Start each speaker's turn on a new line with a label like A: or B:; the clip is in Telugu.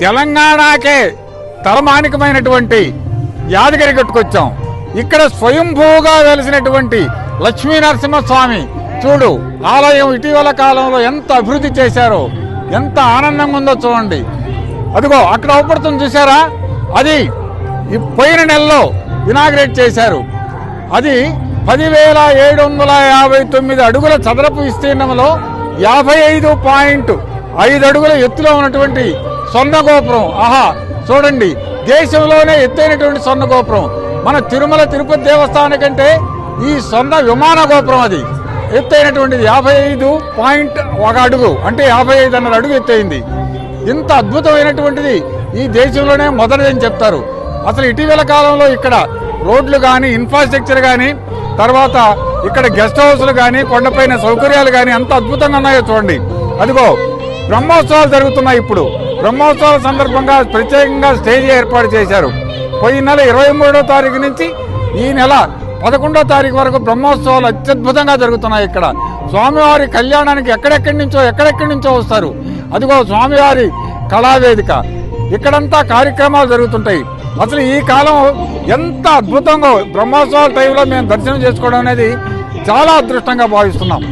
A: తెలంగాణకే తలమానికమైనటువంటి యాదగిరి గట్టుకొచ్చాం ఇక్కడ స్వయంభూగా వెలిసినటువంటి లక్ష్మీ నరసింహస్వామి చూడు ఆలయం ఇటీవల కాలంలో ఎంత అభివృద్ధి చేశారో ఎంత ఆనందంగా ఉందో చూడండి. అదిగో అక్కడ అవపడుతుంది చూసారా అది పోయిన నెలలో ఇనాగ్రేట్ చేశారు. అది పదివేల ఏడు వందల యాభై తొమ్మిది అడుగుల చదరపు విస్తీర్ణంలో యాభై ఐదు పాయింట్ ఐదు అడుగుల ఎత్తులో ఉన్నటువంటి స్వర్ణ గోపురం ఆహా చూడండి దేశంలోనే ఎత్తైనటువంటి స్వర్ణ గోపురం మన తిరుమల తిరుపతి దేవస్థానం కంటే ఈ సొంత విమాన గోపురం అది. ఎత్తైనటువంటిది యాభై ఐదు పాయింట్ ఒక అడుగు అంటే యాభై ఐదు అన్నర అడుగు ఎత్తైంది. ఇంత అద్భుతమైనటువంటిది ఈ దేశంలోనే మొదటిదని చెప్తారు. అసలు ఇటీవల కాలంలో ఇక్కడ రోడ్లు కానీ ఇన్ఫ్రాస్ట్రక్చర్ కానీ తర్వాత ఇక్కడ గెస్ట్ హౌస్లు కానీ కొండపైన సౌకర్యాలు కానీ ఎంత అద్భుతంగా ఉన్నాయో చూడండి. అదిగో బ్రహ్మోత్సవాలు జరుగుతున్నాయి ఇప్పుడు. బ్రహ్మోత్సవాల సందర్భంగా ప్రత్యేకంగా స్టేజ్ ఏర్పాటు చేశారు. పోయిన నెల ఇరవై మూడో తారీఖు నుంచి ఈ నెల పదకొండో తారీఖు వరకు బ్రహ్మోత్సవాలు అత్యద్భుతంగా జరుగుతున్నాయి ఇక్కడ. స్వామివారి కళ్యాణానికి ఎక్కడెక్కడి నుంచో ఎక్కడెక్కడి నుంచో వస్తారు. అదిగో స్వామివారి కళావేదిక. ఇక్కడంతా కార్యక్రమాలు జరుగుతుంటాయి. అసలు ఈ కాలం ఎంత అద్భుతంగా బ్రహ్మోత్సవాల టైంలో మేము దర్శనం చేసుకోవడం అనేది చాలా అదృష్టంగా భావిస్తున్నాం.